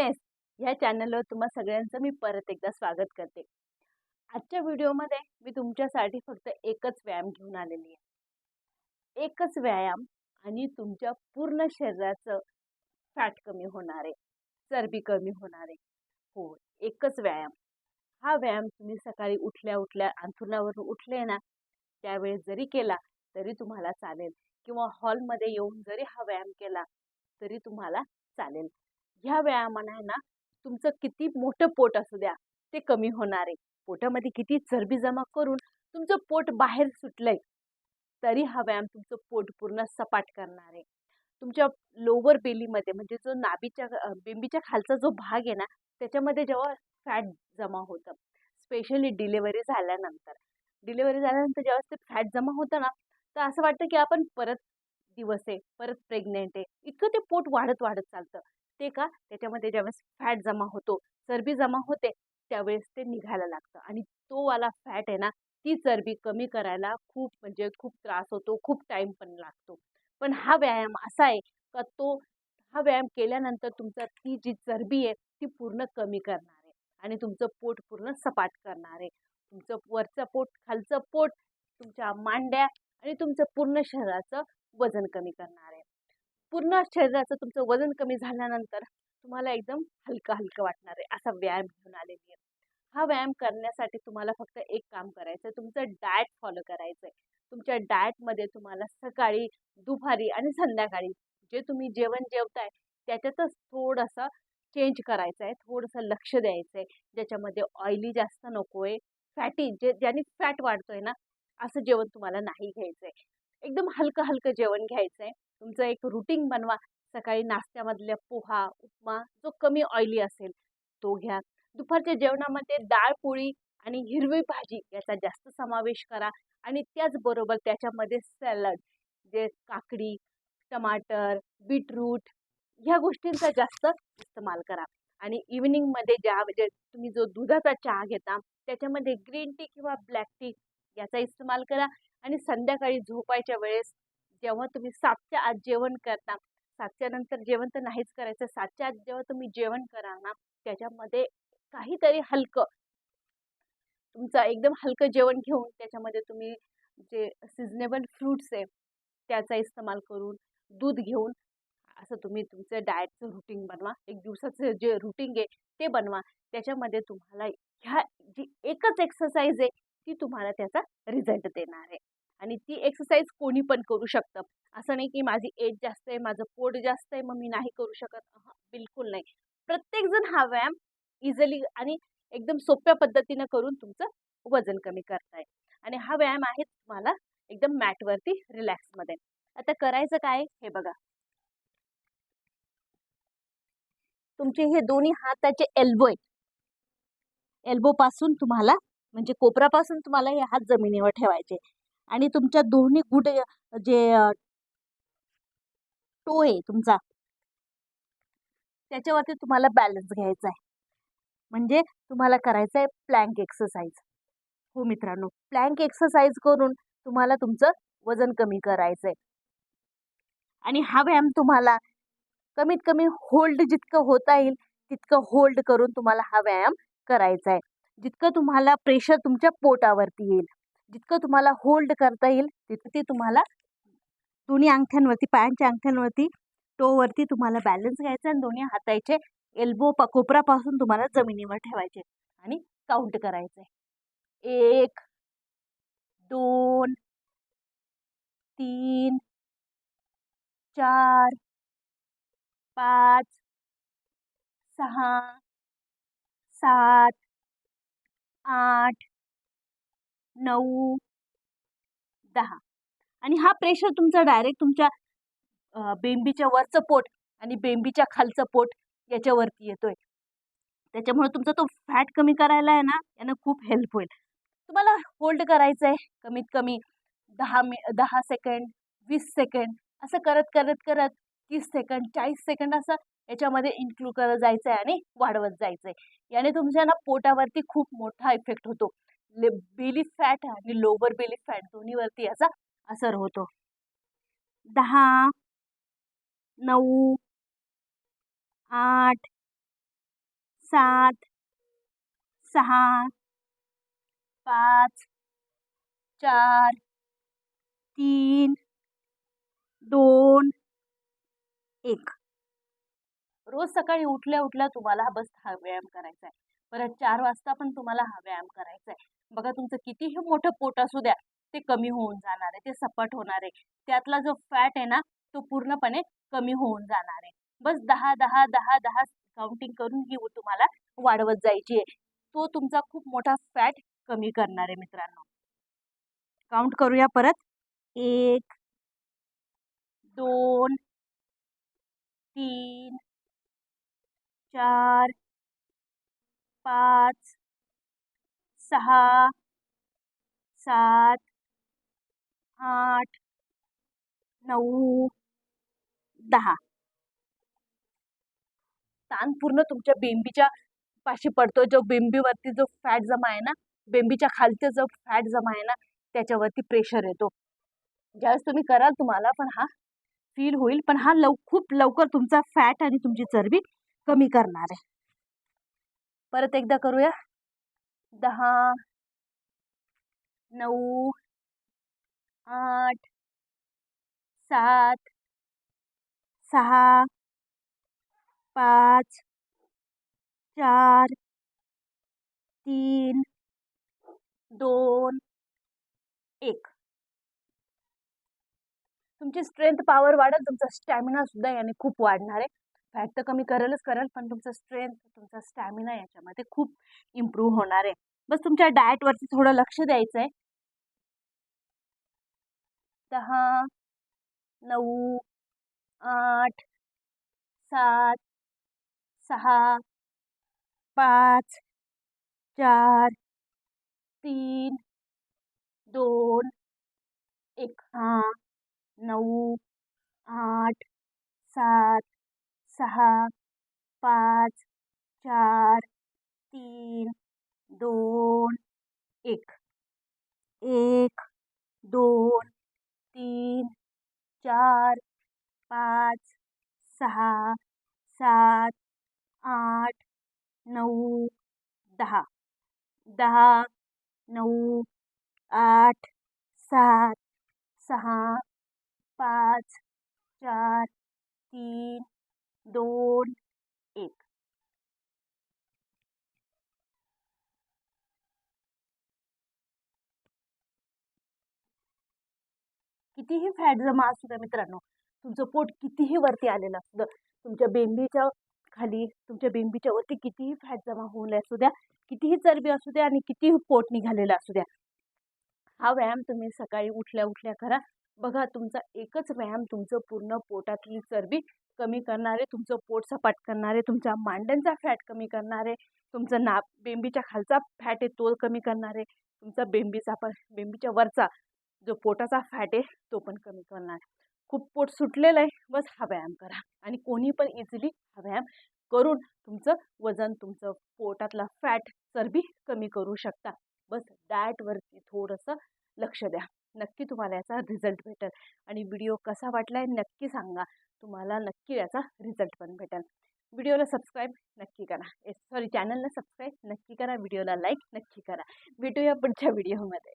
Fitness ह्या चॅनलवर तुम्हा सगळ्यांचं मी परत एकदा स्वागत करते. आजच्या व्हिडिओमध्ये मी तुमच्यासाठी फक्त एकच व्यायाम घेऊन आलेली आहे. एकच व्यायाम आणि तुमच्या पूर्ण शरीराचं फॅट कमी होणार आहे. चरबी कमी होणार आहे. हो एकच व्यायाम. हा व्यायाम तुम्ही सकाळी उठल्या उठल्या अंथरुणावरून उठले ना त्यावेळेस जरी केला तरी तुम्हाला चालेल. किंवा हॉलमध्ये येऊन जरी हा व्यायाम केला तरी तुम्हाला चालेल. ह्या व्यायामाने आहे ना तुमचं किती मोठं पोट असू द्या ते कमी होणार आहे. पोटामध्ये किती चरबी जमा करून तुमचं पोट बाहेर सुटलंय तरी हा व्यायाम तुमचं पोट पूर्ण सपाट करणार आहे. तुमच्या लोवर बेलीमध्ये म्हणजे जो नाभीच्या बिंबीच्या बेंबीच्या खालचा जो भाग आहे ना त्याच्यामध्ये जेव्हा फॅट जमा होतं स्पेशली डिलेवरी झाल्यानंतर. डिलेवरी झाल्यानंतर जेव्हा ते फॅट जमा होतं ना तर असं वाटतं की आपण परत दिवस आहे परत प्रेग्नेंट आहे इतकं ते पोट वाढत वाढत चालतं. ते का? त्याच्यामध्ये ज्यावेळेस फॅट जमा होतो चरबी जमा होते त्यावेळेस ते निघायला लागतं. आणि तो वाला फॅट आहे ना ती चरबी कमी करायला खूप म्हणजे खूप त्रास होतो खूप टाईम पण लागतो. पण हा व्यायाम असा आहे का तो हा व्यायाम केल्यानंतर तुमचा ती जी चरबी आहे ती पूर्ण कमी करणार आहे. आणि तुमचं पोट पूर्ण सपाट करणार आहे. तुमचं वरचं पोट खालचं पोट तुमच्या मांड्या आणि तुमचं पूर्ण शरीराचं वजन कमी करणार आहे. पूर्ण शरीराचं तुमचं वजन कमी झाल्यानंतर तुम्हाला एकदम हलकं हलकं वाटणार आहे असा व्यायाम घेऊन आलेली आहे. हा व्यायाम करण्यासाठी तुम्हाला फक्त एक काम करायचं आहे तुमचं डाएट फॉलो करायचं आहे. तुमच्या डाएटमध्ये तुम्हाला सकाळी दुपारी आणि संध्याकाळी जे तुम्ही जेवण जेवताय त्याच्यातच थोडंसं चेंज करायचं आहे थोडंसं लक्ष द्यायचं आहे ज्याच्यामध्ये ऑइली जास्त नको आहे फॅटी जे ज्याने फॅट वाढतोय ना असं जेवण तुम्हाला नाही घ्यायचं आहे. एकदम हलकं हलकं जेवण घ्यायचं आहे. तुमचं एक रुटीन बनवा. सकाळी नाश्त्यामधल्या पोहा उपमा जो कमी ऑइली असेल तो घ्या. दुपारच्या जेवणामध्ये डाळ पोळी आणि हिरवी भाजी याचा जास्त समावेश करा आणि त्याचबरोबर त्याच्यामध्ये सॅलड जे काकडी टमाटर बीटरूट ह्या गोष्टींचा जास्त इस्तेमाल करा. आणि इव्हिनिंगमध्ये ज्या म्हणजे तुम्ही जो दुधाचा चहा घेता त्याच्यामध्ये ग्रीन टी किंवा ब्लॅक टी याचा इस्तेमाल करा. आणि संध्याकाळी झोपायच्या वेळेस जेव्हा तुम्ही सातच्या आत जेवण करता सातच्या नंतर जेवण तर नाहीच करायचं सातच्या आत जेव्हा तुम्ही जेवण करा ना त्याच्यामध्ये काहीतरी हलकं तुमचं एकदम हलकं जेवण घेऊन त्याच्यामध्ये तुम्ही जे सिजनेबल फ्रूट्स आहे त्याचा इस्तेमाल करून दूध घेऊन असं तुम्ही तुमचं डाएटचं रुटीन बनवा. एक दिवसाचं जे रुटीन आहे ते बनवा. त्याच्यामध्ये तुम्हाला ह्या जी एकच एक्सरसाइज आहे ती तुम्हाला त्याचा रिझल्ट देणार आहे. आणि ती एक्सरसाइज कोणी पण करू शकतं. असं नाही की माझी एज जास्त आहे माझं पोट जास्त आहे मग मी नाही करू शकत. बिलकुल नाही. प्रत्येकजण हा व्यायाम इझिली आणि एकदम सोप्या पद्धतीनं करून तुमचं वजन कमी करताय. आणि हा व्यायाम आहे तुम्हाला एकदम मॅटवरती रिलॅक्समध्ये आता करायचं काय? हे बघा. तुमचे हे दोन्ही हाताचे एल्बो आहेत. एल्बो पासून तुम्हाला म्हणजे कोपरापासून तुम्हाला हे हात जमिनीवर ठेवायचे. आणि तुमच्या दोन्ही गुड जे टो आहे तुमचा. त्याच्यावरती तुम्हाला बॅलन्स घ्यायचा आहे. म्हणजे तुम्हाला करायचं आहे प्लँक एक्सरसाइज. हो मित्रांनो प्लँक एक्सरसाइज करून तुम्हाला तुमचं वजन कमी करायचं आहे. आणि हा व्यायाम तुम्हाला कमीत कमी होल्ड जितकं होता येईल तितकं होल्ड करून तुम्हाला हा व्यायाम करायचा आहे. जितकं तुम्हाला प्रेशर तुमच्या पोटावरती येईल. जितकं तुम्हाला होल्ड करता येईल तितकं ते तुम्हाला दोन्ही अंगठ्यांवरती पायांच्या अंगठ्यांवरती टोवरती तुम्हाला बॅलन्स घ्यायचा आणि दोन्ही हाताचे एल्बो पा कोपरापासून तुम्हाला जमिनीवर ठेवायचे आणि काउंट करायचं आहे एक दोन तीन चार पाच सहा सात आठ नऊ दहा. आणि हा प्रेशर तुमचा डायरेक्ट तुमच्या बेंबीच्या वरचं पोट आणि बेंबीच्या खालचं पोट याच्यावरती येतोय. त्याच्यामुळे तुमचा तो फॅट कमी करायला आहे ना यानं खूप हेल्प होईल. तुम्हाला होल्ड करायचं आहे कमीत कमी दहा मि दहा सेकंड वीस सेकंड असं करत करत करत तीस सेकंड चाळीस सेकंड असं याच्यामध्ये इन्क्लूड करत जायचं आहे आणि वाढवत जायचं आहे याने तुमच्या ना पोटावरती खूप मोठा इफेक्ट होतो. बेली फॅट आणि लोवर बेली फॅट दोन्हीवरती याचा असर होतो. दहा नऊ आठ सात सहा पाच चार तीन दोन एक. रोज सकाळी उठल्या उठल्या तुम्हाला बस हा व्यायाम करायचा आहे. परत चार वाजता पण तुम्हाला हा व्यायाम करायचा आहे. बघा तुमचं कितीही मोठं पोट असू द्या ते कमी होऊन जाणार आहे ते सपाट होणार आहे. त्यातला जो फॅट आहे ना तो पूर्णपणे कमी होऊन जाणार आहे. बस दहा दहा दहा दहा काउंटिंग करून ही तुम्हाला वाढवत जायची आहे. तो तुमचा खूप मोठा फॅट कमी करणार आहे मित्रांनो. काउंट करूया परत. एक दोन तीन चार पाच सहा सात आठ नऊ दहा. ताण पूर्ण तुमच्या बेंबीच्या पाशी पडतो जो बेंबीवरती जो फॅट जमा आहे ना बेंबीच्या खालचा जो फॅट जमा आहे ना त्याच्यावरती प्रेशर येतो. ज्यावेळेस तुम्ही कराल तुम्हाला पण हा फील होईल पण हा लव खूप लवकर तुमचा फॅट आणि तुमची चरबी कमी करणार आहे. परत एकदा करूया. दहा नऊ आठ सात सहा पाच चार तीन दोन एक. तुमची स्ट्रेंथ पॉवर वाढेल तुमचा स्टॅमिना सुद्धा याने खूप वाढणार आहे. फॅट तर कमी करेलच करेल पण तुमचं स्ट्रेंथ तुमचा स्टॅमिना याच्यामध्ये खूप इम्प्रूव्ह होणार आहे. बस तुमच्या डाएटवरती थोडं लक्ष द्यायचं आहे दहा नऊ आठ सात सहा पाच चार तीन दोन एक हां नऊ आठ सात सहा पाच, चार, तीन, दोन, एक। एक, दोन, तीन, चार, पाच सहा सात, आठ नऊ दहा। दहा नऊ आठ, सात सहा पाच, चार, तीन दोन एक. कितीही फॅट जमा असू द्या मित्रांनो तुमचं पोट कितीही वरती आलेलं असू द्या तुमच्या बेंबीच्या खाली तुमच्या बेंबीच्या वरती कितीही फॅट जमा होऊन असू द्या कितीही चरबी असू द्या आणि कितीही पोट निघालेलं असू द्या. हा व्यायाम तुम्ही सकाळी उठल्या उठल्या करा. बघा तुमचा एकच व्यायाम तुमचं पूर्ण पोटातली चरबी कमी करणारे तुमचं पोट सपाट करणारे तुमच्या मांड्यांचा फॅट कमी करणारे तुमचं नाप बेंबीच्या खालचा फॅट आहे तो कमी करणारे तुमचा बेंबीचा पण बेंबीच्या वरचा जो पोटाचा फॅट आहे तो पण कमी करणार. खूप पोट सुटलेलं आहे बस हा व्यायाम करा. आणि कोणी पण इझिली हा व्यायाम करून तुमचं वजन तुमचं पोटातला फॅट चरबी कमी करू शकता. बस डाएटवरती थोडंसं लक्ष द्या. नक्की तुम्हाला याचा रिझल्ट भेटेल. आणि व्हिडिओ कसा वाटला आहे नक्की सांगा. तुम्हाला नक्की याचा रिझल्ट पण भेटेल. व्हिडिओला सबस्क्राईब नक्की करा. सॉरी चॅनलला सबस्क्राईब नक्की करा. व्हिडिओला लाईक नक्की करा. भेटूया पुढच्या व्हिडिओमध्ये